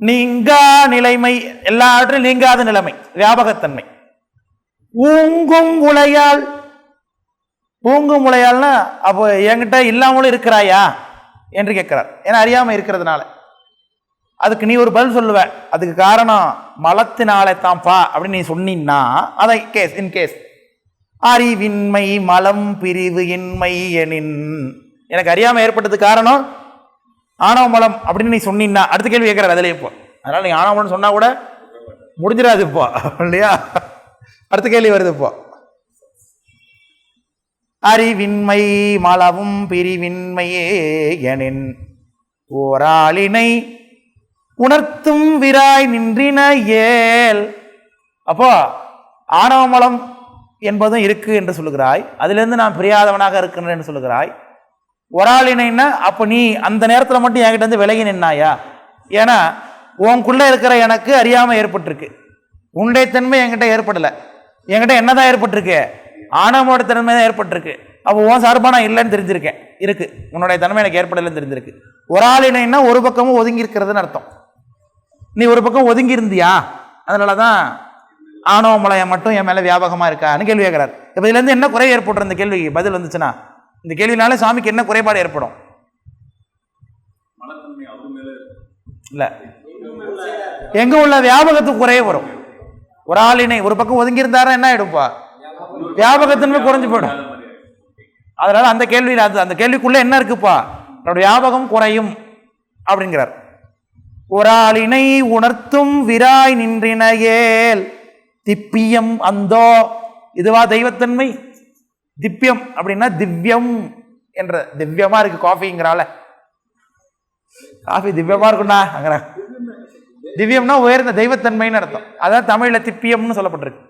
நீங்கா நிலைமை எல்லாவற்றிலும் நீங்காத நிலைமை வியாபகத்தன்மை. ஊங்கும் உலையால் ஊங்கும் உலையால்னா அப்போ என்கிட்ட இல்லாமலும் இருக்கிறாயா? என்று கேட்கிறார். ஏன்னா அறியாமல் இருக்கிறதுனால. அதுக்கு நீ ஒரு பதில் சொல்லுவ. அதுக்கு காரணம் மலத்தினாலே தான்ப்பா அப்படின்னு நீ சொன்னீன்னா அதை கேஸ் இன் கேஸ் அறிவின்மை மலம் பிரிவு இன்மை எனின். எனக்கு அறியாமல் ஏற்பட்டது காரணம் ஆணவமலம் அப்படின்னு நீ சொன்னீன்னா அடுத்த கேள்வி கேட்கறாரு அதிலே இப்போ அதனால் நீ ஆணவமலம் சொன்னால் கூட முடிஞ்சிடாது இப்போ இல்லையா? அடுத்த கேள்வி வருது இப்போ அறிவின்மை மலவும் பிரிவின்மையே எனின் ஓராளினை உணர்த்தும் விராய் நின்றின ஏல். அப்போ ஆணவமலம் என்பதும் இருக்கு என்று சொல்லுகிறாய். அதிலிருந்து நான் பிரியாதவனாக இருக்கின்றேன் என்று சொல்லுகிறாய். ஒரு ஒராளினைன்னா அப்போ நீ அந்த நேரத்தில் மட்டும் என்கிட்ட வந்து விலகி நின்னாயா? ஏன்னா உன்குள்ளே இருக்கிற எனக்கு அறியாமல் ஏற்பட்டிருக்கு. உன்னுடைய தன்மை என்கிட்ட ஏற்படலை. என்கிட்ட என்னதான் ஏற்பட்டிருக்கு? ஆணவமோட தன்மை தான் ஏற்பட்டிருக்கு. அப்போ உன் சார்பாக நான் இல்லைன்னு தெரிஞ்சிருக்கேன். இருக்கு. உன்னுடைய தன்மை எனக்கு ஏற்படலைன்னு தெரிஞ்சிருக்கு. ஒரு ஆளினைன்னா ஒரு பக்கமும் ஒதுங்கி இருக்கிறதுன்னு அர்த்தம். நீ ஒரு பக்கம் ஒதுங்கி இருந்தியா? அதனால தான் ஆணவ மலையம் மட்டும் என் மேலே வியாபகமாக இருக்கான்னு கேள்வி கேட்குறாரு இப்போ இதுலேருந்து என்ன குறை ஏற்பட்டுற அந்த கேள்விக்கு பதில் வந்துச்சுன்னா இந்த கேள்வினால சாமிக்கு என்ன குறைபாடு ஏற்படும்? இல்லை. எங்க உள்ள வியாபகத்துக்கு குறைய வரும். ஒரு ஆளினை ஒரு பக்கம் ஒதுங்கி இருந்தாரா என்ன ஆயிடும்பா? வியாபகத்தன்மை குறைஞ்சு போயிடும். அதனால அந்த கேள்வியில் அது அந்த கேள்விக்குள்ள என்ன இருக்குப்பா? என்னோட வியாபகம் குறையும் அப்படிங்கிறார். ஒரு ஆளினை உணர்த்தும் விராய் நின்றின ஏல் திப்பியம் அந்தோ. இதுவா தெய்வத்தன்மை? திவ்யம் அப்படின்னா திவ்யம் என்ற திவ்யமா இருக்கு காஃபிங்கிறால. காஃபி திவ்யமா இருக்கும்டா அங்கிற திவ்யம்னா உயர்ந்த தெய்வத்தன்மைன்னு அர்த்தம். அதான் தமிழ்ல திப்பியம்னு சொல்லப்பட்டிருக்கு.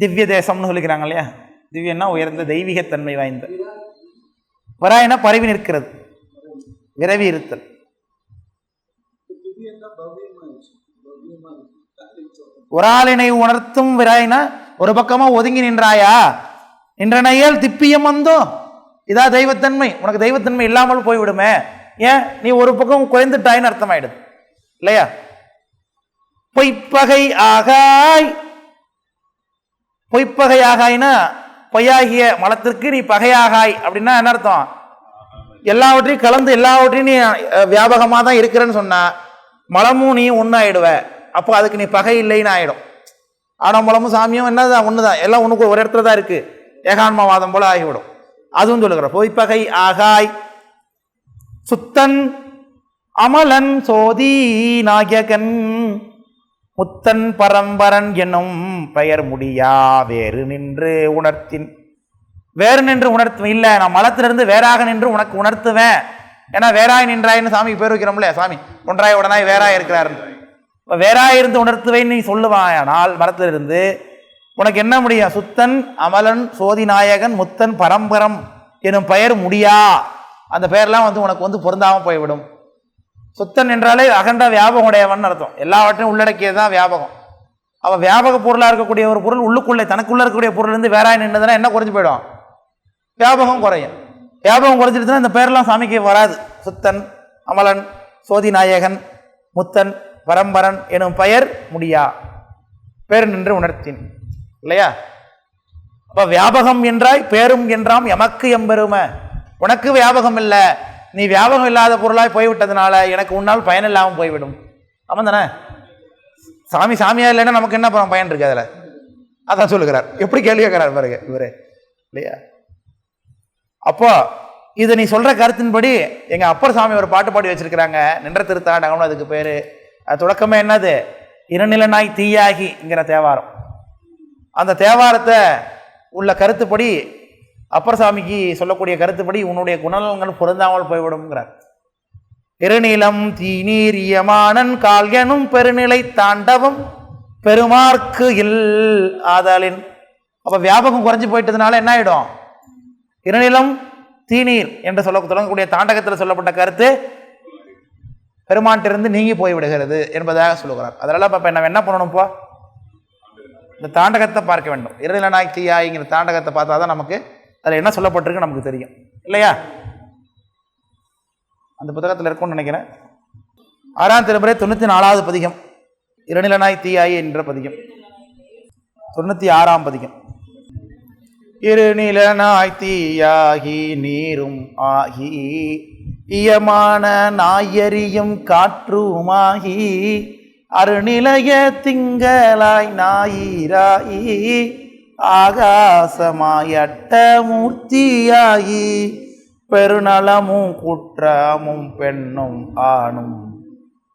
திவ்ய தேசம்னு சொல்லிக்கிறாங்க இல்லையா? திவ்யம்னா உயர்ந்த தெய்வீகத்தன்மை வாய்ந்த. வராயனா பரவி நிற்கிறது. விரவி இருத்தல். ஒரு ஆளினை உணர்த்தும் விராயினா ஒரு பக்கமாக ஒதுங்கி நின்றாயா? நின்றனையல் திப்பியம் வந்தோ? இதா தெய்வத்தன்மை. உனக்கு தெய்வத்தன்மை இல்லாமல் போய்விடுமே. ஏன்? நீ ஒரு பக்கம் குறைந்துட்டாயின்னு அர்த்தமாயிடுது. இல்லையா? பொய்ப்பகை ஆகாய். பொய்ப்பகை ஆகாய்னா பொய்யாகிய மலத்திற்கு நீ பகையாகாய். அப்படின்னா என்ன அர்த்தம்? எல்லாவற்றையும் கலந்து எல்லாவற்றையும் நீ வியாபகமாக தான் இருக்கிறேன்னு சொன்னா மலமும் நீ ஒன்றாயிடுவ அப்போ அதுக்கு நீ பகை இல்லைன்னு ஆயிடும். ஆனா சாமியும் என்னதான் ஒன்று தான் எல்லாம் ஒன்றுக்கு ஒரு இடத்துல தான் இருக்குது ஏகான்மவாதம் போல் ஆகிவிடும். அதுவும் சொல்லுகிற பொய்ப்பகை ஆகாய். சுத்தன் அமலன் சோதி நாயகன். முத்தன் பரம்பரன் என்னும் பெயர் முடியா? வேறு நின்று உணர்த்தின். வேறு நின்று உணர்த்துவேன் இல்லை நான் மலத்திலிருந்து வேறாக நின்று உனக்கு உணர்த்துவேன். ஏன்னா வேறாய் நின்றாயின்னு சாமி பேர் வைக்கிறோம்ல சாமி. ஒன்றாய் உடனாய் வேறாய் இருக்கிறாருன்னு. வேறாயிருந்து வேறாய் இருந்து உணர்த்துவேன்னு நீ சொல்லுவாயானால் மரத்திலிருந்து உனக்கு என்ன முடியும் சுத்தன் அமலன் சோதிநாயகன் முத்தன் பரம்பரம் எனும் பெயர் முடியா? அந்த பெயர்லாம் வந்து உனக்கு வந்து பொருந்தாமல் போய்விடும். சுத்தன் என்றாலே அகண்ட வியாபகம் உடையவன் அர்த்தம். எல்லாவற்றையும் உள்ளடக்கியது தான் வியாபகம். அவன் வியாபக பொருளாக இருக்கக்கூடிய ஒரு பொருள் உள்ளுக்குள்ளே தனக்குள்ளே இருக்கக்கூடிய பொருள் இருந்து வேறாய் நின்றுதுன்னா என்ன குறைஞ்சு போயிடும்? வியாபகம் குறையும். வியாபகம் குறைஞ்சிடுச்சுன்னா இந்த பெயர்லாம் சாமிக்கு வராது. சுத்தன் அமலன் சோதிநாயகன் முத்தன் பரம்பரன் எனும் பெயர் முடியா. பேர் நின்று உணர்த்தின். இல்லையா? அப்போ வியாபகம் என்றாய் பேரும் என்றாம் எமக்கு எம்பெருமை. உனக்கு வியாபகம் இல்லை. நீ வியாபகம் இல்லாத பொருளாய் போய்விட்டதுனால எனக்கு உன்னால் பயன் இல்லாமல் போய்விடும். ஆமாம் தானே? சாமி சாமியாக இல்லைன்னா நமக்கு என்ன பயன் இருக்கு அதில்? அதான் சொல்லுகிறார். எப்படி கேள்வி கேட்கிறார் பாருங்க இவரு. இல்லையா? அப்போ இது நீ சொல்ற கருத்தின்படி எங்கள் அப்பர் சாமி ஒரு பாட்டு பாடி வச்சிருக்கிறாங்க. நின்ற திருத்தாண்டகம்னு அதுக்கு பேரு. அது தொடக்கமே என்னது? இருநிலனாய் தீயாகிங்கிற தேவாரம். அந்த தேவாரத்தை உள்ள கருத்துப்படி அப்பர் சாமிக்கு சொல்லக்கூடிய கருத்துப்படி உன்னுடைய குணநலன்கள் பொருந்தாமல் போய்விடும்ங்கிறார். இருநிலம் தீநீர் யமானன் கால் எனும் பெருநிலை தாண்டவம் பெருமார்க்கு இல் ஆதலின். அப்போ வியாபகம் குறைஞ்சு போயிட்டதுனால என்ன ஆகிடும் இருநிலம் தீநீர் என்று சொல்ல தொடங்கக்கூடிய தாண்டகத்தில் சொல்லப்பட்ட கருத்து பெருமான்ட்டிருந்து நீங்கி போய் விடுகிறது என்பதாக சொல்லுகிறார். அதனால் இப்போ நம்ம என்ன பண்ணணும்ப்பா இந்த தாண்டகத்தை பார்க்க வேண்டும். இருநிலனாய் தீயாய்ங்கிற தாண்டகத்தை பார்த்தா தான் நமக்கு அதில் என்ன சொல்லப்பட்டிருக்கு நமக்கு தெரியும். இல்லையா? அந்த புத்தகத்தில் இருக்கும்னு நினைக்கிறேன். ஆறாம் திருமுறை தொண்ணூற்றி நாலாவது பதிகம். இருநிலனாய் தீயாய் என்ற பதிகம். தொண்ணூற்றி ஆறாம் பதிகம். இருநிலனாய் தீயாகி நீரும் ஆகி இயமான நாயரியும் காற்றுமாகி அருநிலைய திங்களாய் ஞாயிறாயி ஆகாசமாயட்ட மூர்த்தியாகி பெருநலமும் குற்றமும் பெண்ணும் ஆணும்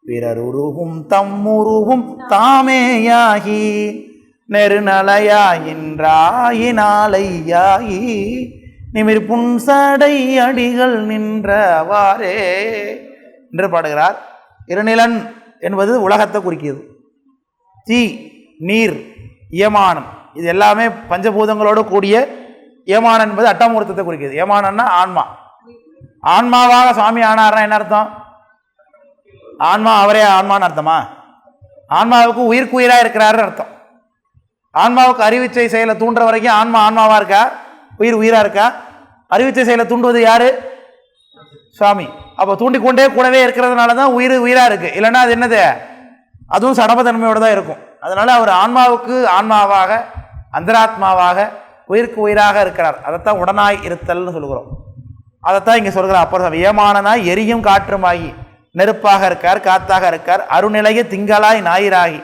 பிறருருகும் தம்முருகும் தாமேயாகி நெருநலையாயின்றாயினாலையாயி நிமிர் புன்சடை அடிகள் நின்றவாறே என்று பாடுகிறார். இருநிலன் என்பது உலகத்தை குறிக்கிறது தீ நீர் ஏமானம் இது எல்லாமே பஞ்சபூதங்களோடு கூடிய ஏமானம் என்பது அட்டமூர்த்தத்தை குறிக்கிறது ஏமானம்னா ஆன்மா. ஆன்மாவாக சுவாமி ஆனார்னா என்ன அர்த்தம்? ஆன்மா அவரே ஆன்மான்னு அர்த்தமா? ஆன்மாவுக்கு உயிர்க்குயிராக இருக்கிறாருன்னு அர்த்தம். ஆன்மாவுக்கு அறிவிச்சை செயலை தூண்டுற வரைக்கும் ஆன்மா ஆன்மாவாக இருக்கா? உயிர் உயிராக இருக்கா? அறிவிச்சை செயலை தூண்டுவது யாரு? சுவாமி. அப்போ தூண்டிக்கொண்டே கூடவே இருக்கிறதுனால தான் உயிர் உயிராக இருக்கு. இல்லைன்னா அது என்னது? அதுவும் சடபத்தன்மையோட தான் இருக்கும். அதனால அவர் ஆன்மாவுக்கு ஆன்மாவாக அந்தராத்மாவாக உயிருக்கு உயிராக இருக்கிறார். அதைத்தான் உடனாய் இருத்தல்னு சொல்கிறோம் அதைத்தான் இங்கே சொல்கிறார் அப்புறம் ஏமானனாய் எரியும் காற்றுமாகி நெருப்பாக இருக்கார் காத்தாக இருக்கார் அருநிலைய திங்களாய் ஞாயிறாகி.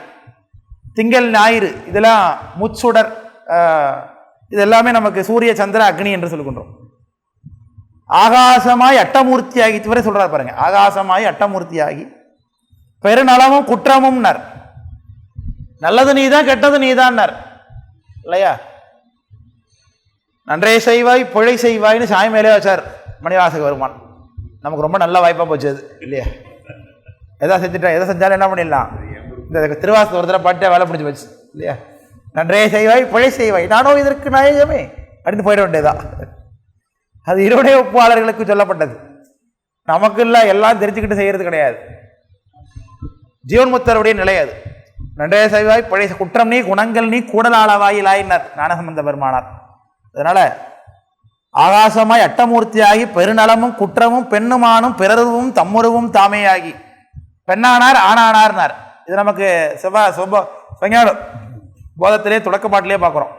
திங்கள் ஞாயிறு இதெல்லாம் முச்சுடர் இது எல்லாமே நமக்கு சூரிய சந்திர அக்னி என்று சொல்லுகின்றோம் ஆகாசமாய் அட்டமூர்த்தியாகி இவரே சொல்கிறார் பாருங்க ஆகாசமாய் அட்டமூர்த்தியாகி பெருநலமும் குற்றமும்னர். நல்லது நீதான் கெட்டது நீதான்னர். இல்லையா? நன்றே செய்வாய் பிழை செய்வாய்னு சாய் மேலே வச்சார் மணிவாசக வருமான் நமக்கு ரொம்ப நல்ல வாய்ப்பாக போச்சு அது இல்லையா? எதா செஞ்சுட்டா எதை செஞ்சாலும் என்ன பண்ணிடலாம்? இந்த திருவாசத்தை ஒரு தடவை பாட்டே வேலை முடிஞ்சு போச்சு இல்லையா? நன்றே செய்வாய் பிழை செய்வாய். நானோ இதற்கு நாயகமே. அப்படின்னு போயிட வேண்டியதான் அது இருவடைய ஒப்பாளர்களுக்கு சொல்லப்பட்டது. நமக்கு இல்லை எல்லாம் தெரிஞ்சுக்கிட்டு செய்கிறது கிடையாது. ஜீவன்முத்தருடைய நிலை அது. நன்றே செய்வாய் பிழை குற்றம் நீ குணங்கள் நீ கூடலாளவாயிலாயினர் ஞானசம்பந்த பெருமானார். அதனால் ஆகாசமாய் அட்டமூர்த்தியாகி பெருநலமும் குற்றமும் பெண்ணுமானும் பிறருவும் தம்முருவும் தாமேயாகி. பெண்ணானார் ஆணானார்னார். இது நமக்கு செவ்வா சொப சஞான போதத்திலே தொடக்க பாட்டிலே பார்க்குறோம்.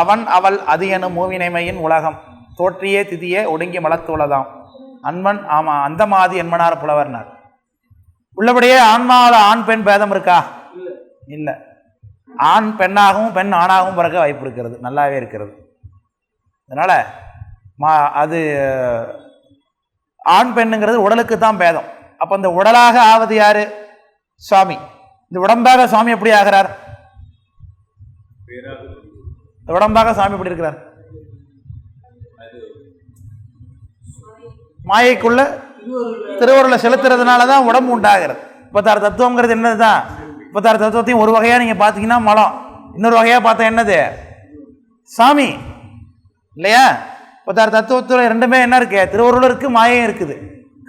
அவன் அவள் அது எனும் மூவினைமையின் உலகம். தோற்றியே திதியே ஒடுங்கி மலத்துள்ளதாம் ஆமாம் ஆமா அந்தமாதி என்மனார் புலவர்னார். உள்ளபடியே ஆன்மாவில் ஆண் பெண் பேதம் இருக்கா? இல்லை. ஆண் பெண்ணாகவும் பெண் ஆணாகவும் பிறக்க வாய்ப்பு இருக்கிறது. நல்லாவே இருக்கிறது. அதனால் மா அது ஆண் பெண்ணுங்கிறது உடலுக்கு தான் பேதம். அப்போ இந்த உடலாக ஆவது யார்? சுவாமி. இந்த உடம்பாக சுவாமி எப்படி ஆகிறார்? உடம்பாக சாமி எப்படி இருக்கிறார்? மாயைக்குள்ள திருவருளை செலுத்துறதுனால தான் உடம்பு உண்டாகிறது. முப்பத்தாறு தத்துவங்கிறது என்னது தான்? முப்பத்தாறு தத்துவத்தையும் ஒரு வகையாக நீங்கள் பார்த்தீங்கன்னா மலம். இன்னொரு வகையாக பார்த்தா என்னது? சாமி. இல்லையா? முப்பத்தாறு தத்துவத்தில் ரெண்டுமே என்ன இருக்கு? திருவருள் இருக்குது மாயையும் இருக்குது.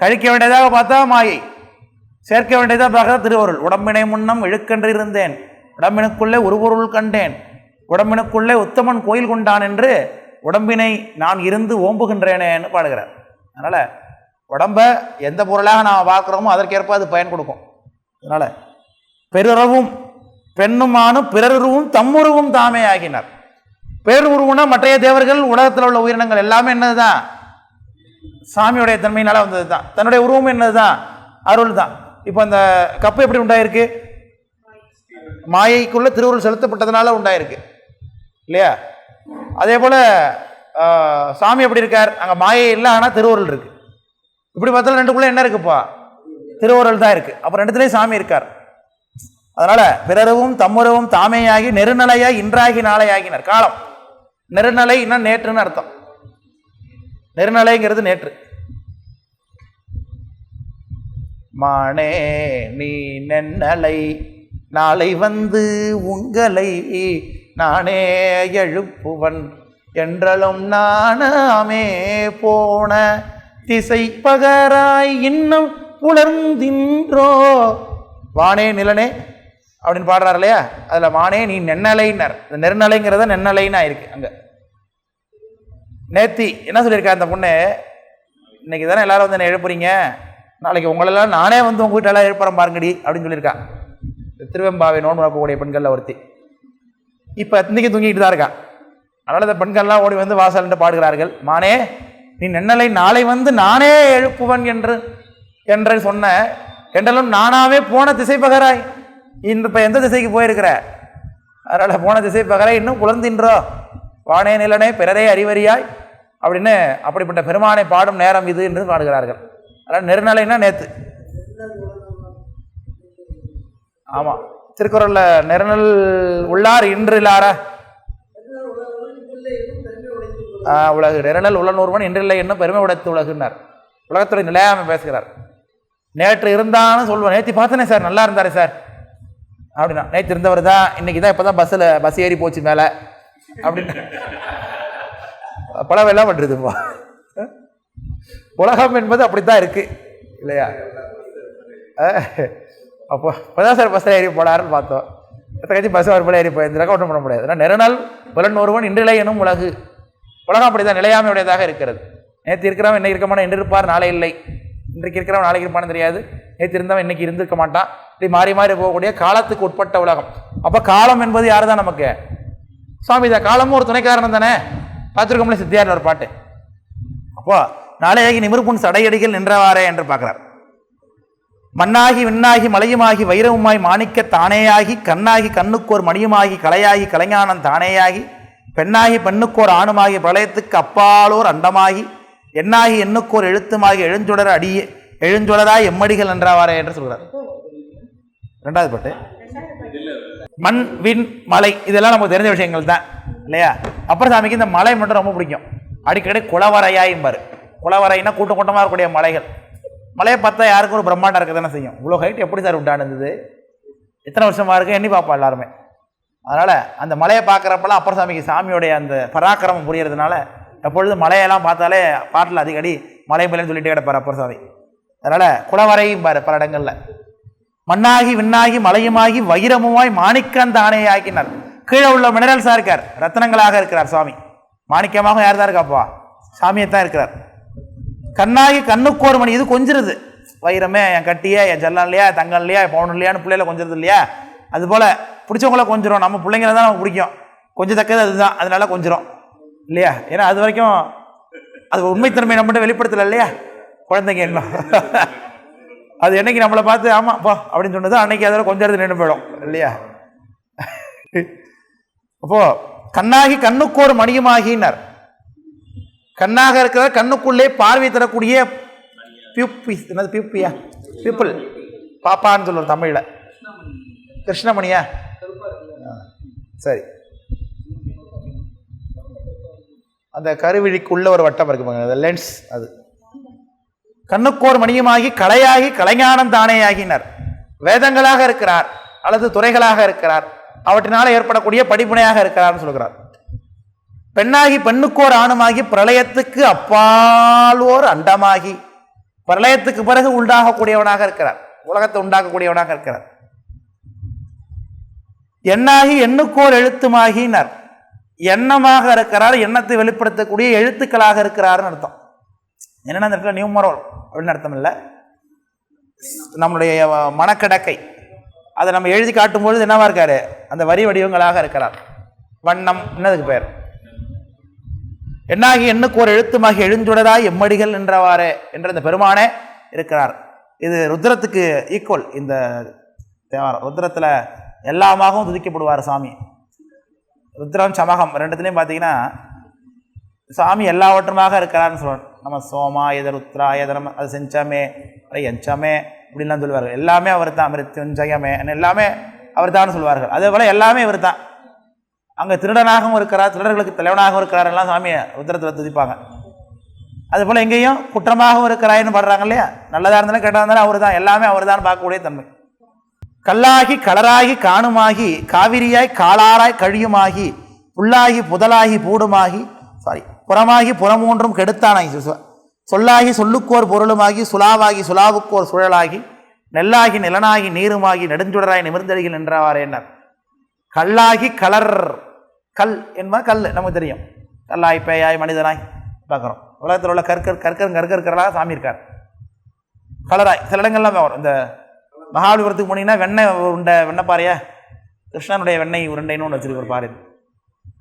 கழிக்க வேண்டியதாக பார்த்தா மாயை. சேர்க்க வேண்டியதாக திருவருள். உடம்பினை முன்னம் இழுக்கென்று இருந்தேன். உடம்பினுக்குள்ளே ஒரு பொருள் கண்டேன். உடம்பினுக்குள்ளே உத்தமன் கோயில் கொண்டான் என்று உடம்பினை நான் இருந்து ஓம்புகின்றேனேன்னு பாடுகிறார். அதனால் உடம்பை எந்த பொருளாக நாம் பார்க்குறோமோ அதற்கேற்ப அது பயன் கொடுக்கும். அதனால் பெருறவும் பெண்ணுமானும் பிறருவும் தம்முருவும் தாமே ஆகினார். பேருருவுனா மற்றைய தேவர்கள் உலகத்தில் உள்ள உயிரினங்கள் எல்லாமே என்னதுதான்? சாமியுடைய தன்மையினால் வந்தது தான் தன்னுடைய உருவம் என்னதுதான்? அருள் தான் இப்போ அந்த கப்பு எப்படி உண்டாயிருக்கு? மாயைக்குள்ள திருவுருள் செலுத்தப்பட்டதுனால உண்டாயிருக்கு. இல்லையா? அதே போல் சாமி எப்படி இருக்கார்? அங்கே மாயை இல்லை ஆனால் திருவுருள் இருக்கு. இப்படி பார்த்தாலும் ரெண்டுக்குள்ளே என்ன இருக்குப்பா? திருவுருள் தான் இருக்கு. அப்போ ரெண்டுத்துலேயும் சாமி இருக்கார். அதனால பிறரவும் தம்முறவும் தாமேயாகி நெருநிலையாய் இன்றாகி நாளையாகினர். காலம். நெருநிலை இன்னும் நேற்றுன்னு அர்த்தம். நெருநிலைங்கிறது நேற்று. மானே நீ நென்னலை நாளை வந்து உங்களை நானே எழுப்புவன். என்றலும் நானாமே போன திசை பகராய் இன்னும் உணர்ந்தின்றோ வானே நிலனே அப்படின்னு பாடுறாரு இல்லையா? அதில் வானே நீ நென்னலைனர் இந்த நெருநலைங்கிறத நென்னலைன்னு ஆயிருக்கு அங்கே. நேத்தி என்ன சொல்லியிருக்கா அந்த பொண்ணு? இன்னைக்கு தானே எல்லாரும் வந்து என்ன எழுப்புறீங்க? நாளைக்கு உங்களெல்லாம் நானே வந்து உங்கள் வீட்டெல்லாம் ஏற்படம் பாருங்கடி அப்படின்னு சொல்லியிருக்கான் திருவெம்பாவை நோன்பு நோக்கக்கூடிய பெண்களில் ஒருத்தி. இப்போ இன்றைக்கி தூங்கிட்டு தான் இருக்கா. அதனால் இந்த பெண்கள்லாம் ஓடி வந்து வாசல்ட்டு பாடுகிறார்கள். மானே நீ நென்னலை நாளை வந்து நானே எழுப்புவன் என்று என்று சொன்ன என்றாலும் நானாவே போன திசை பகராய். இந்த இப்போ எந்த திசைக்கு போயிருக்கிற? அதனால் போன திசை பகராய் இன்னும் குழந்தின்றோ வானே நிலனே பிறரே அறிவறியாய். அப்படின்னு அப்படிப்பட்ட பெருமானை பாடும் நேரம் இது என்று பாடுகிறார்கள். அதனால் நெருநலைன்னா நேத்து. ஆமாம் திருக்குறளில் நெருநல் உள்ளார் இன்று இல்லாரா ஆ, உலகு. நிரநல் உள்ள நூறுவன் இன்றில்லை என்னும் பெருமை உடைத்து உலகுனார் உலகத்துடைய நிலையாம பேசுகிறார். நேற்று இருந்தான்னு சொல்லுவேன். நேற்று பார்த்தனே சார். நல்லா இருந்தாரு சார். அப்படின்னா நேற்று இருந்தவர் தான் இன்னைக்கு தான் இப்போ தான் பஸ்ஸில் பஸ் ஏறி போச்சு மேலே. அப்படின்னு. பழவெல்லாம் எல்லாம் பண்ணுறதுப்பா உலகம் என்பது அப்படித்தான் இருக்கு. இல்லையா? அப்போ இப்போதான் சார் பஸ்ஸில் ஏறி போனாருன்னு பார்த்தோம். எத்தனை கட்சி பஸ் வரப்பில் ஏறி போயிருந்தாக்க ஒன்றும் பண்ண முடியாது. ஏன்னா நெருநாள் புலன் ஒருவன் இன்றிலை எனும் உலகு. உலகம் அப்படிதான் நிலையாமையுடையதாக இருக்கிறது. நேற்று இருக்கிறவன் இன்னைக்கு இருக்கமான இன்று இருப்பார் நாளை இல்லை. இன்றைக்கு இருக்கிறவன் நாளைக்கு இருப்பான்னு தெரியாது. நேற்று இருந்தவன் இன்றைக்கி இருந்திருக்க மாட்டான். இப்படி மாறி மாறி போகக்கூடிய காலத்துக்கு உட்பட்ட உலகம். அப்போ காலம் என்பது யார் தான் நமக்கு? சுவாமி தான் காலமும் ஒரு துணைக்காரணம் தானே? பார்த்துருக்கோம்ல சித்தியார் ஒரு பாட்டு. அப்போ நாளையாகி நிமிர்புன் சடையடிகள் நின்றவாறே என்று பார்க்கிறார். மண்ணாகி விண்ணாகி மலையுமாகி வைரவுமாய் மாணிக்க தானேயாகி கண்ணாகி கண்ணுக்கோர் மணியுமாகி கலையாகி கலைஞானம் தானேயாகி பெண்ணாகி பெண்ணுக்கோர் ஆணுமாகி பிரளயத்துக்கு அப்பாலோர் அண்டமாகி எண்ணாகி எண்ணுக்கோர் எழுத்துமாகி எழுஞ்சுடர் அடியே எழுஞ்சுடராய் எம்மடிகள் என்றவாறே என்று சொல்கிறார். ரெண்டாவது பாட்டு. மண் விண் மலை இதெல்லாம் நமக்கு தெரிஞ்ச விஷயங்கள் தான் இல்லையா? அப்புறம் சாமிக்கு இந்த மலை மட்டும் ரொம்ப பிடிக்கும். அடிக்கடி குளவரையாயும்பார். குளவரைனா கூட்டம் கூட்டமாக இருக்கக்கூடிய மலைகள். மலையை பார்த்தா யாருக்கும் ஒரு பிரம்மாண்டம் இருக்க தானே செய்யும். இவ்வளோ ஹைட் எப்படி சார் உண்டானது எத்தனை வருஷமாக இருக்கு? எண்ணி பார்ப்போம் எல்லாருமே. அதனால் அந்த மலையை பார்க்குறப்பெல்லாம் அப்பர் சாமிக்கு சாமியோடைய அந்த பராக்கிரமம் புரியறதுனால எப்பொழுதும் மலையெல்லாம் பார்த்தாலே பாட்டில் அதிகடி மலை மலைன்னு சொல்லிட்டே கிடப்பார் அப்பர் சாமி அதனால் குளவரையும் பாரு பல இடங்களில். மண்ணாகி விண்ணாகி மலையுமாகி வைரமுமாய் மாணிக்கம் ஆணையை ஆக்கினார். கீழே உள்ள மினரல்ஸாக இருக்கார். ரத்னங்களாக இருக்கிறார் சுவாமி மாணிக்கமாக யார் தான் இருக்காப்பா? சாமியை தான் இருக்கிறார். கண்ணாகி கண்ணுக்கோர் மணி இது கொஞ்சிருது. வைரமே என் கட்டியே என் ஜல்லம் இல்லையா தங்கம் இல்லையா பவுன் இல்லையான்னு பிள்ளையில கொஞ்சிருது இல்லையா? அதுபோல் பிடிச்சவங்கள கொஞ்சிரும். நம்ம பிள்ளைங்கள தான் நமக்கு பிடிக்கும். கொஞ்சம் தக்கது அதுதான். அதனால கொஞ்சிரும். இல்லையா? ஏன்னா அது வரைக்கும் அது உண்மைத்தன்மை நம்மகிட்ட வெளிப்படுத்தலை இல்லையா? குழந்தைங்க இன்னும். அது என்னைக்கு நம்மளை பார்த்து ஆமாம் போ அப்படின்னு சொன்னதோ அன்னைக்கு அதில் கொஞ்சம் இடத்துல நின்று போயிடும். இல்லையா? அப்போ கண்ணாகி கண்ணுக்கோர் மணியுமாகினார். கண்ணாக இருக்கிற கண்ணுக்குள்ளே பார்வை தரக்கூடிய பியூப்பிஸ் என்னது பியூப்பியா? பீப்புள் பாப்பான்னு சொல்லுவோம் தமிழில். கிருஷ்ணமணியா? ஆ, சரி. அந்த கருவிழிக்குள்ள ஒரு வட்டம் இருக்கு பாருங்க அந்த லென்ஸ் அது. கண்ணுக்கோர் மணியுமாகி கலையாகி கலைஞானம் தானேயாகினார் வேதங்களாக இருக்கிறார் அல்லது துறைகளாக இருக்கிறார். அவற்றினால் ஏற்படக்கூடிய படிப்புனையாக இருக்கிறார்னு சொல்கிறார். பெண்ணாகி பெண்ணுக்கோர் ஆணுமாகி பிரளயத்துக்கு அப்பாலோர் அண்டமாகி. பிரளயத்துக்கு பிறகு உண்டாகக்கூடியவனாக இருக்கிறார். உலகத்தை உண்டாக்கக்கூடியவனாக இருக்கிறார். எண்ணாகி எண்ணுக்கோர் எழுத்துமாகினார் எண்ணமாக இருக்கிறார் எண்ணத்தை வெளிப்படுத்தக்கூடிய எழுத்துக்களாக இருக்கிறார்னு அர்த்தம். என்னென்ன அந்த இடத்துல நியூமரோல் அப்படின்னு அர்த்தம் இல்லை. நம்மளுடைய மனக்கடக்கை. அதை நம்ம எழுதி காட்டும்பொழுது என்னவா இருக்காரு? அந்த வரி வடிவங்களாக இருக்கிறார். வண்ணம் என்னதுக்கு பேர். என்னாகி எண்ணுக்கு ஒரு எழுத்துமாகி எழுந்துடதா எம்மடிகள் என்றவாறே என்ற இந்த பெருமானே இருக்கிறார். இது ருத்ரத்துக்கு ஈக்குவல் இந்த தேவாரம். ருத்ரத்தில் எல்லாமாகவும் துதிக்கப்படுவார் சாமி. ருத்ரம் சமகம் ரெண்டுத்துலேயும் பார்த்தீங்கன்னா சாமி எல்லாவற்றுமாக இருக்கிறார்னு சொல்லுவார். நம்ம சோமா எத ருத்ரா எத நம்ம அது செஞ்சமே அது எஞ்சமே இப்படின்லாம் சொல்லுவார்கள். எல்லாமே அவர் தான் மிருத்யுஞ்சயமே எல்லாமே அவர் தான் சொல்லுவார்கள். அதே போல் எல்லாமே இவர் தான் அங்கே திருடனாகவும் இருக்கிறார் திருடர்களுக்கு தலைவனாகவும் இருக்கிறார் எல்லாம் சாமியை உத்தரத்தில் துதிப்பாங்க. அதுபோல் எங்கேயும் குற்றமாகவும் இருக்கிறாயின்னு பாடுறாங்க இல்லையா? நல்லதாக இருந்தாலும் கெட்டதாக இருந்தாலும் அவர் தான் எல்லாமே அவர் தான் பார்க்கக்கூடிய தன்மை. கல்லாகி கலராகி காணுமாகி காவிரியாய் காலாராய் கழியுமாகி புல்லாகி புதலாகி பூடுமாகி சாரி புறமாகி புறமூன்றும் கெடுத்தானாகி சொல்லாகி சொல்லுக்கோர் பொருளுமாகி சுலாவாகி சுலாவுக்கோர் சுழலாகி நெல்லாகி நிலனாகி நீருமாகி நெடுஞ்சுடராய் நிமிர்ந்தடிகள் நின்றவாறே என்னார் கல்லாகி கலர். கல் என்பது கல் நமக்கு தெரியும். கல்லாய் பேயாய் மனிதனாய் பார்க்குறோம். உலகத்தில் உள்ள கற்கர் கற்கர் கற்கற்கர்களாக சாமி இருக்கார். கலராய் சில இடங்கள்லாம் வரும் இந்த மகாபலிபுரத்துக்கு போனீங்கன்னா வெண்ணெய் உருண்டை வெண்ணப்பாறையா கிருஷ்ணனுடைய வெண்ணெய் உருண்டைன்னு ஒன்று வச்சிருக்கிற ஒரு பாரு.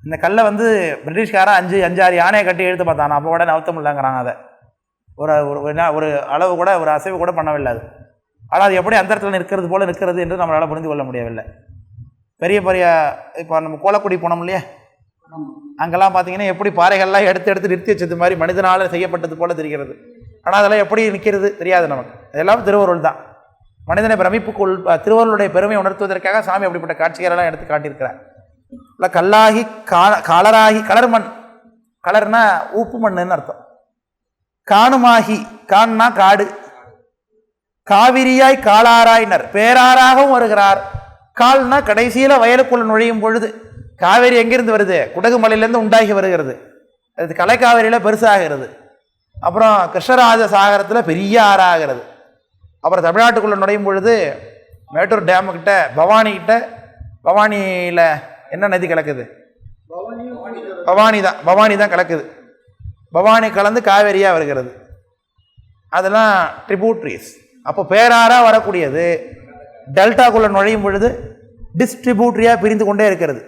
இந்த கல்லை வந்து பிரிட்டிஷ்காரன் அஞ்சு அஞ்சாறு யானையை கட்டி எழுத்து பார்த்தானா. அப்போ உடனே அவுத்தம் இல்லைங்கிறாங்க அதை. ஒரு ஒரு ஒரு அளவு கூட ஒரு அசைவு கூட பண்ணவில்லை அது. ஆனால் அது எப்படி அந்த இடத்துல நிற்கிறது போல் நிற்கிறது என்று நம்மளால் புரிந்து கொள்ள முடியவில்லை. பெரிய பெரிய இப்போ நம்ம கோலக்குடி போனோம் இல்லையா? அங்கெல்லாம் பார்த்தீங்கன்னா எப்படி பாறைகள்லாம் எடுத்து எடுத்து நிறுத்தி வச்சது மாதிரி மனிதனால் செய்யப்பட்டது போல தெரிகிறது. ஆனால் அதெல்லாம் எப்படி நிற்கிறது தெரியாது நமக்கு. அதெல்லாம் திருவருள் தான். மனிதனை பிரமிப்புக்குள் திருவருளுடைய பெருமை உணர்த்துவதற்காக சாமி அப்படிப்பட்ட காட்சிகளெல்லாம் எடுத்து காட்டியிருக்கிறார். இல்லை கல்லாகி கால கலராகி கலர் மண். கலர்னா உப்பு மண்ணுன்னு அர்த்தம். காணுமாகி கான்னா காடு. காவிரியாய் காலாராயினர் பேராராகவும் வருகிறார். கால்னா கடைசியில் வயலுக்குள்ள நுழையும் பொழுது காவேரி எங்கேருந்து வருது? குடகு மலையிலேருந்து உண்டாகி வருகிறது. அது கலைக்காவேரியில் பெருசாகிறது. அப்புறம் கிருஷ்ணராஜ சாகரத்தில் பெரிய ஆறாகிறது. அப்புறம் தமிழ்நாட்டுக்குள்ளே நுழையும் பொழுது மேட்டூர் டேமு கிட்ட பவானியில் என்ன நதி கலக்குது? பவானி தான் பவானி தான் கலக்குது. பவானி கலந்து காவேரியாக வருகிறது. அதெல்லாம் ட்ரிபூட்ரிஸ் அப்போ பேராராக வரக்கூடியது. டெல்டாக்குள்ளே நுழையும் பொழுது டிஸ்ட்ரிபியூட்ரியாக பிரிந்து கொண்டே இருக்கிறது.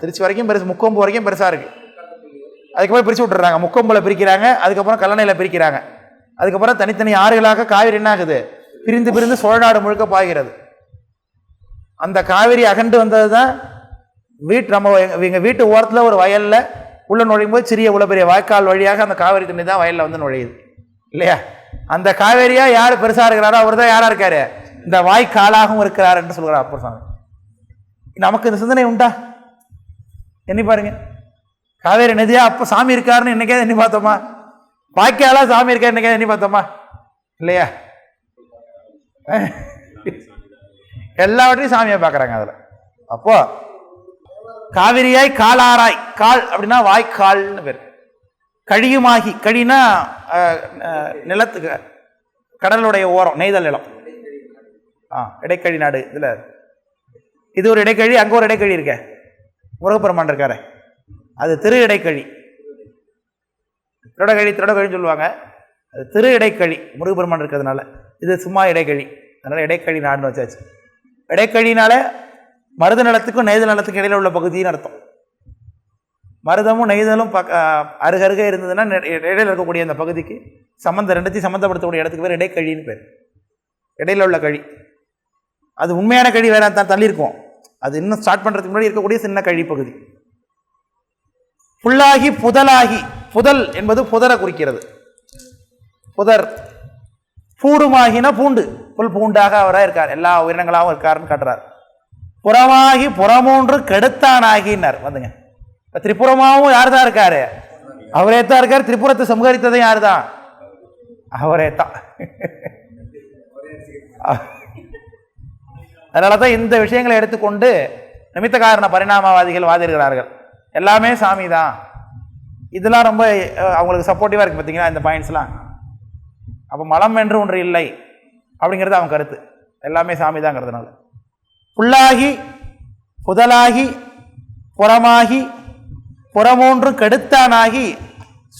திருச்சி வரைக்கும் பெருசு முக்கொம்பு வரைக்கும் பெருசாக இருக்குது அதுக்கப்புறம் பிரித்து விட்டுறாங்க. முக்கொம்பில் பிரிக்கிறாங்க அதுக்கப்புறம் கல்லணையில் பிரிக்கிறாங்க. அதுக்கப்புறம் தனித்தனி ஆறுகளாக காவிரி என்ன ஆகுது? பிரிந்து பிரிந்து சோழநாடு முழுக்க பாய்கிறது. அந்த காவிரி அகண்டு வந்தது தான் வீட்டு நம்ம எங்கள் வீட்டு ஓரத்தில் ஒரு வயலில் உள்ள நுழையும் போது சிறிய உள்ள பெரிய வாய்க்கால் வழியாக அந்த காவிரி தண்ணி தான் வயலில் வந்து நுழையுது. இல்லையா? அந்த காவேரியா யார் பெருசாக இருக்கிறாரோ அவர் தான் யாராக இருக்காரு? இந்த வாய்க்காலாகவும் இருக்கிறார் என்று சொல்கிறார் அப்பர் சாமி நமக்கு இந்த சிந்தனை உண்டா? எண்ணி பாருங்க. காவேரி நதியா அப்போ சாமி இருக்காருன்னு என்னைக்கே எண்ணி பார்த்தோமா? வாய்க்காலாக சாமி இருக்கா என்னைக்கே எண்ணி பார்த்தோமா? இல்லையா? எல்லாவற்றையும் சாமியை பார்க்குறாங்க அதில். அப்போ காவிரியாய் காலாராய் கால் அப்படின்னா வாய்க்கால்னு பேர். கழியுமாகி கழினா நிலத்துக்கு கடலுடைய ஓரம் நெய்தல் நிலம். ஆ இடைக்கழி நாடு இதில். இது ஒரு இடைக்கழி அங்கே ஒரு இடைக்கழி இருக்க. முருகப்பெருமான் இருக்காரு. அது திரு இடைக்கழி. திருடகழி திருடகழின்னு சொல்லுவாங்க. அது திரு இடைக்கழி முருகப்பெருமான் இருக்கிறதுனால. இது சும்மா இடைக்கழி. அதனால் இடைக்கழி நாடுன்னு வச்சாச்சு. இடைக்கழினால மருத நிலத்துக்கும் நெய்தல் நிலத்துக்கும் இடையில உள்ள பகுதின்னு அர்த்தம். மருதமும் நெய்தலும் பக்க அருகருகே இருந்ததுன்னா நெ- இடையில இருக்கக்கூடிய அந்த பகுதிக்கு சம்மந்த ரெண்டுத்தையும் சம்மந்தப்படுத்தக்கூடிய இடத்துக்கு பேர் இடைக்கழின்னு பேர். இடையில உள்ள கழி. அது உண்மையான கழி வேற தான் தள்ளியிருக்கோம். அது இன்னும் ஸ்டார்ட் பண்ணுறதுக்கு முன்னாடி இருக்கக்கூடிய சின்ன கழி பகுதி. புல்லாகி புதலாகி புதல் என்பது புதரை குறிக்கிறது. புதர். பூடுமாகினா பூண்டு. புல் பூண்டாக அவராக இருக்கார். எல்லா உயிரினங்களாகவும் இருக்காருன்னு காட்டுறார். புறமாகி புறமூன்று கெடுத்தானாகினார் வந்துங்க. திரிபுரமாவும் யார் தான் இருக்காரு? அவரே தான் இருக்கார். திரிபுரத்தை சம்ஹரித்ததும் யார் தான் அவரே தான். அதனால தான் இந்த விஷயங்களை எடுத்துக்கொண்டு நிமித்த காரண பரிணாமவாதிகள் வாதிடுகிறார்கள் எல்லாமே சாமி தான் இதெல்லாம் ரொம்ப அவங்களுக்கு சப்போர்ட்டிவாக இருக்குது பார்த்தீங்கன்னா இந்த பாயிண்ட்ஸ்லாம் அப்போ மலம் என்று ஒன்று இல்லை அப்படிங்கிறது அவன் கருத்து. எல்லாமே சாமி தாங்கிறதுனால புல்லாகி புதலாகி புறமாகி புறமூன்று கெடுத்தானாகி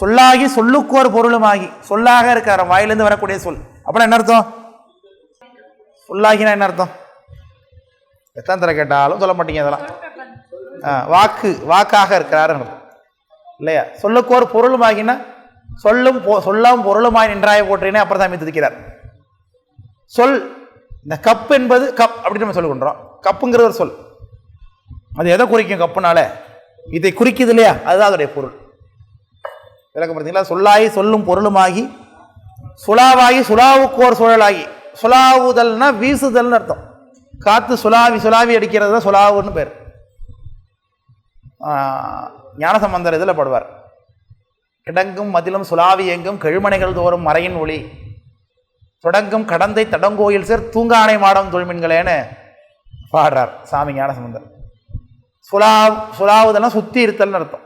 சொல்லாகி சொல்லுக்கோர் பொருளுமாகி. சொல்லாக இருக்கார் வாயிலிருந்து வரக்கூடிய சொல். அப்படின்னா என்ன அர்த்தம்? சொல்லாகினா என்ன அர்த்தம்? எத்தனை தர கேட்டாலும் சொல்ல மாட்டீங்க அதெல்லாம். ஆ, வாக்கு வாக்காக இருக்கிறாருன்னு இல்லையா? சொல்லுக்கோர் பொருளுமாகினா சொல்லும் பொ- சொல்லாம் பொருளுமாய் நின்றாய போற்றினே அப்புறம் தான் துதிக்கிறார் சொல் இந்த கப் என்பது கப் அப்படின்னு நம்ம சொல்லுகின்றோம். கப்புங்கிற ஒரு சொல். அது எதை குறிக்கும் கப்புனால? இதை குறிக்குது இல்லையா? அதுதான் அதோடைய பொருள். விளக்கம் பார்த்தீங்களா? சொல்லாகி சொல்லும் பொருளுமாகி சுலாவாகி சுலாவுக்கோர் சுழலாகி சுலாவுதல்னா வீசுதல்னு அர்த்தம். காற்று சுலாவி சுலாவி அடிக்கிறது தான் சுலாவுன்னு பேர். ஞானசம்பந்தர் இதில் படுவார். கிடங்கும் மதிலும் சுலாவி எங்கும் கெழுமனைகள் தோறும் மறையின் ஒளி. தொடங்கும் கடந்தை தடங்கோயில் சேர் தூங்கானை மாடம் தொழில்மீன்களேன்னு பாடுறார் சாமி ஞானசம்பந்தர். சுலா சுலாவுதெல்லாம் சுத்தி இருத்தல்னு அர்த்தம்.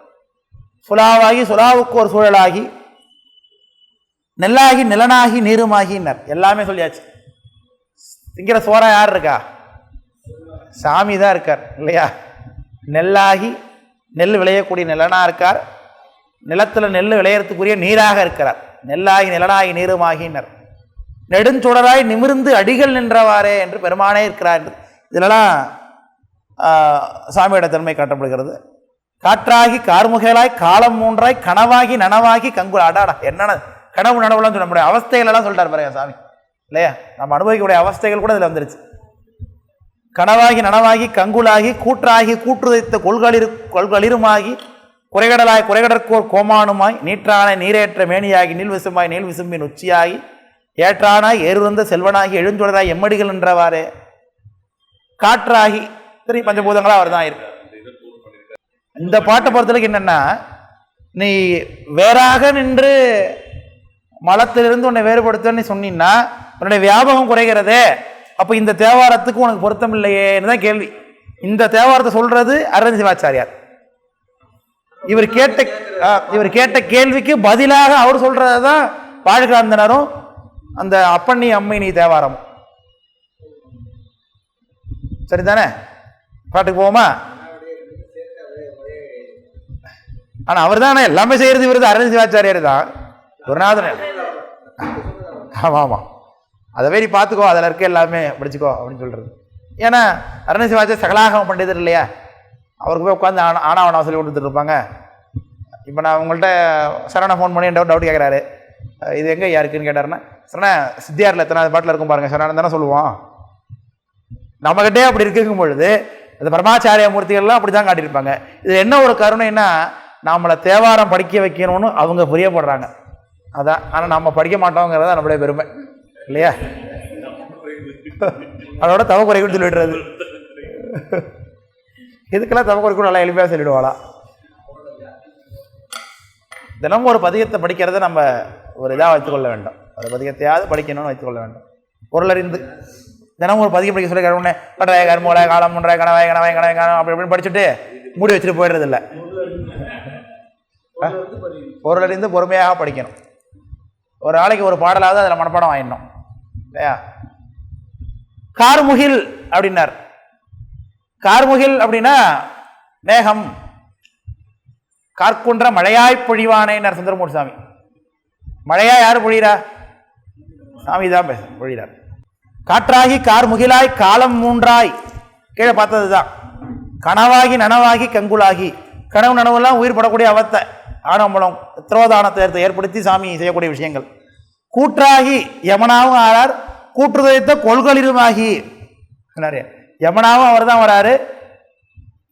சுலாவாகி சுலாவுக்கு ஒரு சூழலாகி நெல்லாகி நிலனாகி நீருமாகின்னர் எல்லாமே சொல்லியாச்சு. திங்கிற சோறா யார் இருக்கா? சாமி தான் இருக்கார் இல்லையா? நெல்லாகி நெல் விளையக்கூடிய நிலனாக இருக்கார். நிலத்தில் நெல் விளையறதுக்குரிய நீராக இருக்கிறார். நெல்லாகி நிலனாகி நீருமாகினர் நெடுஞ்சுடராய் நிமிர்ந்து அடிகள் நின்றவாறே என்று பெருமானே இருக்கிறார். என்று இதிலெல்லாம் சாமியோட தன்மை காட்டப்படுகிறது. காற்றாகி கார்முகலாய் காலம் மூன்றாய் கனவாகி நனவாகி கங்கு அடாடா என்னென்ன கனவு நனவுலாம் சொல்ல முடியும் அவஸ்தைகளெல்லாம் சொல்கிறார் சொல்லிட்டார் பாருங்க சாமி. இல்லையா? நம்ம அனுபவிக்கக்கூடிய அவஸ்தைகள் கூட இதில் வந்துருச்சு. கனவாகி நனவாகி கங்குலாகி கூற்றாகி கூற்றுதைத்த கொள்களிரு கொள்களிருமாகி குறைகடலாய் குறைகடற்கோர் கோமானுமாய் நீற்றான நீரேற்ற மேனியாகி நீள்விசுமாய் நீள் விசும்பின் உச்சியாகி ஏற்றானாய் ஏறுவந்த செல்வனாகி எழுந்துடராய் எம்மடிகள் என்றவாறே காற்றாகி சரி பஞ்சபூதங்களா அவர் தான் இருக்கு. இந்த பாட்டை பொறுத்தளவுக்கு என்னன்னா நீ வேறாக நின்று மலத்திலிருந்து உன்னை வேறுபடுத்தன்னு சொன்னீங்கன்னா உன்னுடைய வியாபகம் குறைகிறதே. அப்போ இந்த தேவாரத்துக்கு உனக்கு பொருத்தம் இல்லையேன்னு தான் கேள்வி. இந்த தேவாரத்தை சொல்றது அரவிந்த் சிவாச்சாரியார். இவர் கேட்ட இவர் கேட்ட கேள்விக்கு பதிலாக அவர் சொல்றது தான் வாழ்காந்தனரும் அந்த அப்பண்ணி அம்மினி தேவாரமும். சரிதானே? பாட்டுக்கு போவோமா? ஆனா அவர் தான் எல்லாமே செய்யறது இவர் அரவிந்த் சிவாச்சாரியர் தான். குருநாதன். ஆமா ஆமா. அதை நீ பார்த்துக்கோ அதில் இருக்க எல்லாமே படிச்சுக்கோ அப்படின்னு சொல்றது. ஏன்னா அரவிந்த் சிவாச்சாரிய சகலாகம் பண்டிதர் இல்லையா? அவருக்கு போய் உட்காந்து ஆனா ஆனாவனா சொல்லி கொடுத்துட்டு இருப்பாங்க. இப்போ நான் உங்கள்கிட்ட சரணா ஃபோன் பண்ணி டவுட் டவுட் கேட்குறாரு இது எங்கே யாருக்குன்னு கேட்டாருன்னா சரணா சித்தியாரில் எத்தனாவது பாட்டில் இருக்கும் பாருங்க. சரணா தானே சொல்லுவோம். நம்மகிட்டே அப்படி இருக்குங்கும் பொழுது இந்த பரமாச்சாரிய மூர்த்திகள்லாம் அப்படி தான் காட்டியிருப்பாங்க. இது என்ன ஒரு கருணைன்னா நம்மளை தேவாரம் படிக்க வைக்கணும்னு அவங்க புரியப்படுறாங்க. அதான் ஆனால் நம்ம படிக்க மாட்டோங்கிறத நம்மளுடைய பெருமை. இல்லையா? அதோட தவக்குறை கூட சொல்லிடுறது. இதுக்கெல்லாம் தவக்குறை கூட நல்லா எளிமையாக சொல்லிடுவாளா? தினமும் ஒரு பதிகத்தை படிக்கிறத நம்ம ஒரு இதாக வைத்துக்கொள்ள வேண்டும். ஒரு பதிகத்தையாவது படிக்கணும்னு வைத்துக்கொள்ள வேண்டும். பொருளறிந்து. தினமும் ஒரு பதிகம் படிக்க சொல்லி கருணை கட்டாய கருமூல காலம் முன்றாய கணவாய் கணவாய் கணவாய் கணம் அப்படி இப்படின்னு படிச்சுட்டு மூடி வச்சுட்டு போயிடுறது இல்லை. பொருளறிந்து பொறுமையாக படிக்கணும். ஒரு நாளைக்கு ஒரு பாடலாவது அதில் மனப்பாடம் ஆயிடணும் இல்லையா? கார்முகில் அப்படின்னார். கார்முகில் அப்படின்னா மேகம் கார்க்குன்ற மழையாய் பொழிவானேன்னார் சுந்தரமூர்த்தி சாமி. மழையா யார் பொழிகிறா சாமி தான் பேச பொழிகிறார் காற்றாகி கார்முகிலாய் காலம் மூன்றாய். கீழே பார்த்தது தான் கனவாகி நனவாகி கங்குலாகி. கனவு நனவெல்லாம் உயிர் படக்கூடிய அவத்தை. ஆனம்பலம் திரோதானத்தை ஏற்படுத்தி சாமி செய்யக்கூடிய விஷயங்கள். கூற்றாகி யமனாவும் ஆறார். கூற்றுதைத்த கொள்களிருமாகி யமனாவும் அவர் தான் வராரு.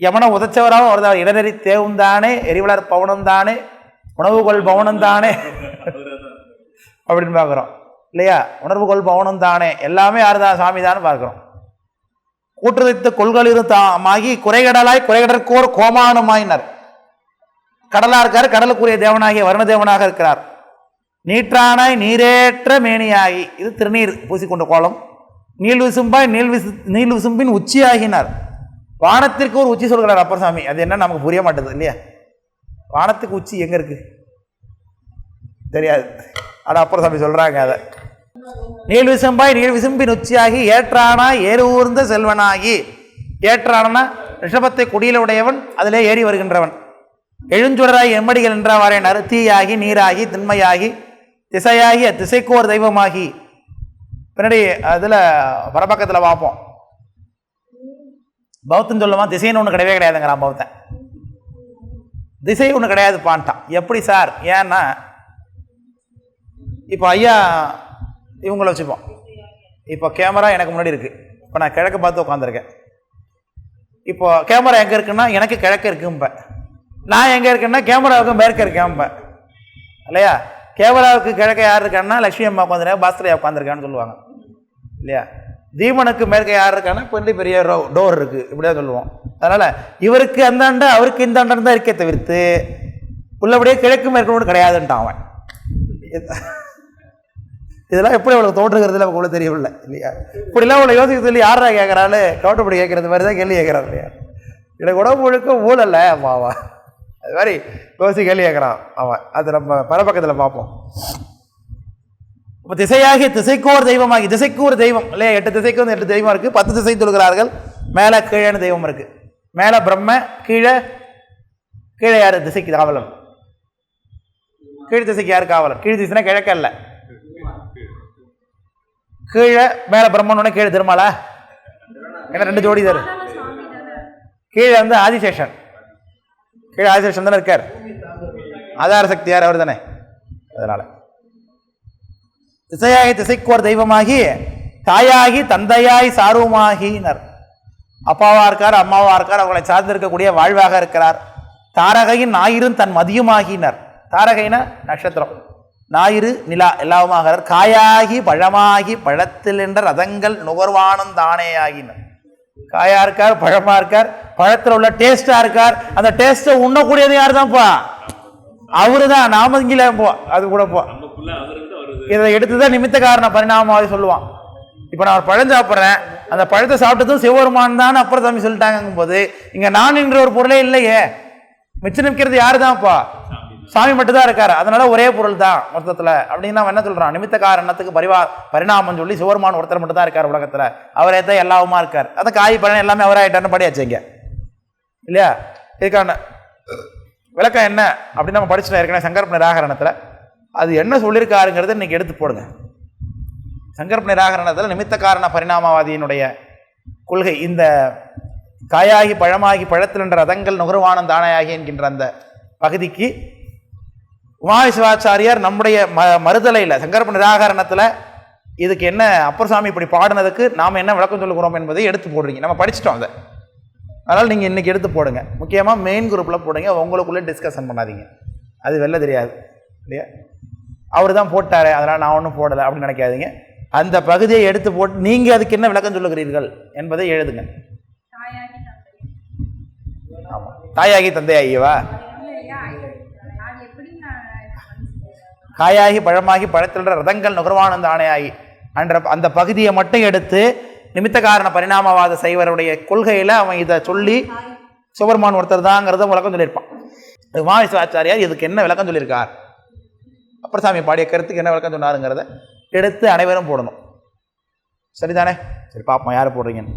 யமனை உதைச்சவராகவும் அவர் தான் இடநெறி தேவும் தானே எரிவளர் பவனம் தானே உணவு கொள் பவனம் தானே அப்படின்னு பார்க்குறோம். இல்லையா? உணர்வு கொள் பவனம் தானே. எல்லாமே யார் தான் சாமி தான் பார்க்குறோம் கூற்றுதைத்த கொள்களிரும் தாமாகி குறைகடலாய் குறைகடற்கோர் கோமானுமாயினர். கடலாக இருக்கார் கடலுக்குரிய தேவனாகிய வருண தேவனாக இருக்கிறார். நீற்றானாய் நீரேற்ற மேனியாகி. இது திருநீர் பூசிக்கொண்ட கோலம். நீள் விசும்பாய் நீள் விசு நீள் விசும்பின் உச்சியாகினார். வானத்திற்கு ஒரு உச்சி சொல்கிறார் அப்பர் சாமி அது என்ன நமக்கு புரிய மாட்டேது இல்லையா? வானத்துக்கு உச்சி எங்கே இருக்குது தெரியாது. ஆனால் அப்பர் சாமி சொல்கிறாங்க அதை. நீள் விசம்பாய் நீள் விசும்பின் உச்சியாகி ஏற்றானா ஏறு ஊர்ந்த செல்வனாகி. ஏற்றானா ரிஷபத்தை குடியில உடையவன் அதிலே ஏறி வருகின்றவன். எழுஞ்சுடராய் எம்மடிகள் என்றவாறே நறுத்தீயாகி நீராகி திண்மையாகி திசையாகி திசைக்கோர் தெய்வமாகி. பின்னாடி அதில் வரப்பக்கத்தில் பார்ப்போம். பௌத்தம் சொல்லுமா திசைன்னு ஒன்று கிடையவே கிடையாதுங்கிறான் பௌத்தன். திசை ஒன்று கிடையாது பான்ட்டான். எப்படி சார்? ஏன்னா இப்போ ஐயா இவங்கள வச்சுப்போம் இப்போ கேமரா எனக்கு முன்னாடி இருக்குது இப்போ நான் கிழக்க பார்த்து உட்காந்துருக்கேன் இப்போ கேமரா எங்கே இருக்குன்னா எனக்கு கிழக்க இருக்கும்பேன் நான் எங்கே இருக்கேன்னா கேமராவுக்கு மேற்க இருக்கேன்ப்பேன் இல்லையா? கேமராவுக்கு கிழக்க யார் இருக்கான்னா லட்சுமி அம்மா உட்காந்துருக்கேன் பாஸ்கரையா உட்காந்துருக்கான்னு சொல்லுவாங்க. இல்லையா? தீபனுக்கு மேற்க யார் இருக்கான்னா பெரிய பெரிய ரோ டோர் இருக்குது இப்படியா சொல்லுவோம். அதனால் இவருக்கு அந்த அவருக்கு இந்த தான் இருக்கே தவிர்த்து உள்ளபடியே கிழக்கு மேற்கொண்டு கிடையாதுன்ட்டான் அவன். இதெல்லாம் எப்படி அவளுக்கு தோன்றுகிறதுல நமக்கு உள்ள தெரியவில்லை இல்லையா? இப்படிலாம் அவளை யோசிக்க சொல்லி யாரா கேட்குறாள் கவட்டப்படி கேட்குறது மாதிரி தான் கேள்வி கேட்குறாரு இல்லையா? எனக்கு உடம்பு முழுக்க ஊழல்ல மாவா அது மாதிரி யோசி கேள்வி கேட்குறான் அவன். அது நம்ம பரப்பக்கத்தில் பார்ப்போம். இப்போ திசையாகி திசைக்கோர் தெய்வமாகி திசைக்கு ஒரு தெய்வம் இல்லையா? எட்டு திசைக்கு வந்து எட்டு தெய்வம் இருக்குது பத்து திசை தொழுகிறார்கள். மேலே கீழேன்னு தெய்வம் இருக்குது மேலே பிரம்ம கீழே கீழே யார்? திசைக்கு காவலம் கீழ் திசைக்கு யார்? காவலம் கீழ் திசைனா கிழக்கல்ல. கீழே மேலே பிரம்மனோட கீழே திருமாலா? என்ன ரெண்டு ஜோடி தரு. கீழே வந்து ஆதிசேஷன். கீழே ஆதிசேஷன் தானே இருக்கார். ஆதார சக்தி யார்? அவர் தானே அதனால. திசையாகி திசைக்கோர் தெய்வமாகி தாயாகி தந்தையாய் சாருவமாகினர் அப்பாவாக இருக்கார் அம்மாவாக இருக்கார் அவங்களை சார்ந்திருக்கக்கூடிய வாழ்வாக இருக்கிறார். தாரகையின் ஞாயிறும் தன் மதியமாகினர் தாரகைனா நட்சத்திரம். ஞாயிறு நிலா எல்லாவுமாகிறார். காயாகி பழமாகி பழத்தில் என்ற ரதங்கள் நுகர்வானம் தானே ஆகினர் காயா இருக்கார் பழமா இருக்கார் பழத்தில் உள்ள டேஸ்டா இருக்கார். அந்த டேஸ்ட்டை உண்ணக்கூடியது யார் தான்ப்பா அவரு தான் நாம இங்கில போ அது கூட போ. இதை எடுத்து தான் நிமித்த காரண பரிணாமவாதி சொல்லுவான். இப்போ நான் ஒரு பழம் சாப்பிட்றேன். அந்த பழத்தை சாப்பிட்டதும் சிவபெருமான் தான் அப்புறம் தம்பி சொல்லிட்டாங்கும் போது இங்கே நான் என்ற ஒரு பொருளே இல்லையே. மிச்சம் நிற்கிறது யாரு தான்ப்பா சாமி மட்டும்தான் இருக்காரு. அதனால ஒரே பொருள் தான் மொத்தத்தில் அப்படின்னு அவன் என்ன சொல்கிறான் நிமித்த காரணத்துக்கு பரிவா பரிணாமம் சொல்லி சிவருமான் ஒருத்தர் மட்டும் தான் இருக்கார் உலகத்தில். அவரே தான் எல்லாவுமா இருக்கார். அந்த காய் பழம் எல்லாமே அவராயிட்டார்னு படியாச்சு இங்க. இல்லையா? இதுக்கான விளக்கம் என்ன? அப்படின்னு நம்ம படிச்சுட்டு ஏற்கனவே சங்கரப்ப நிராகரணத்தில். அது என்ன சொல்லியிருக்காருங்கிறத இன்றைக்கி எடுத்து போடுங்க. சங்கரப்ப நிராகரணத்தில் நிமித்த காரண பரிணாமவாதியினுடைய கொள்கை இந்த காயாகி பழமாகி பழத்தில் என்ற ரதங்கள் நுகர்வானம் தானையாகி என்கின்ற அந்த பகுதிக்கு உமாவி சிவாச்சாரியார் நம்முடைய ம மறுதலையில் சங்கரப்ப நிராகரணத்தில் இதுக்கு என்ன அப்பர் சாமி இப்படி பாடினதுக்கு நாம் என்ன விளக்கம் சொல்லுகிறோம் என்பதை எடுத்து போடுறீங்க. நம்ம படிச்சிட்டோம் அதை. அதனால் நீங்கள் இன்றைக்கி எடுத்து போடுங்க. முக்கியமாக மெயின் குரூப்பில் போடுங்க உங்களுக்குள்ளே டிஸ்கஷன் பண்ணாதீங்க. அது வெளில தெரியாது. இல்லையா? அவர் தான் போட்டார் அதனால் நான் ஒன்றும் போடலை அப்படின்னு நினைக்காதீங்க. அந்த பகுதியை எடுத்து போட்டு நீங்கள் அதுக்கு என்ன விளக்கம் சொல்லுகிறீர்கள் என்பதை எழுதுங்க. தந்தை ஆமாம் தாயாகி தந்தையாகியவா இல்லையா அது எப்படி நான் மனசுல காயாகி பழமாகி பழத்திலுள்ள ரதங்கள் நுகர்வானந்த ஆணையாகி. என்ற அந்த பகுதியை மட்டும் எடுத்து நிமித்த காரண பரிணாமவாத சைவருடைய கொள்கையில் அவன் இதை சொல்லி சுபர்மான் ஒருத்தர் தாங்கிறத விளக்கம் சொல்லியிருப்பான். உமாவிஸ்வாச்சாரியார் இதுக்கு என்ன விளக்கம் சொல்லியிருக்கார்? அப்புறசாமி பாடிய கருத்துக்கு என்ன விளக்கம் சொன்னாருங்கிறத எடுத்து அனைவரும் போடணும். சரிதானே? சரி பார்ப்போம் யார் போடுறீங்கன்னு.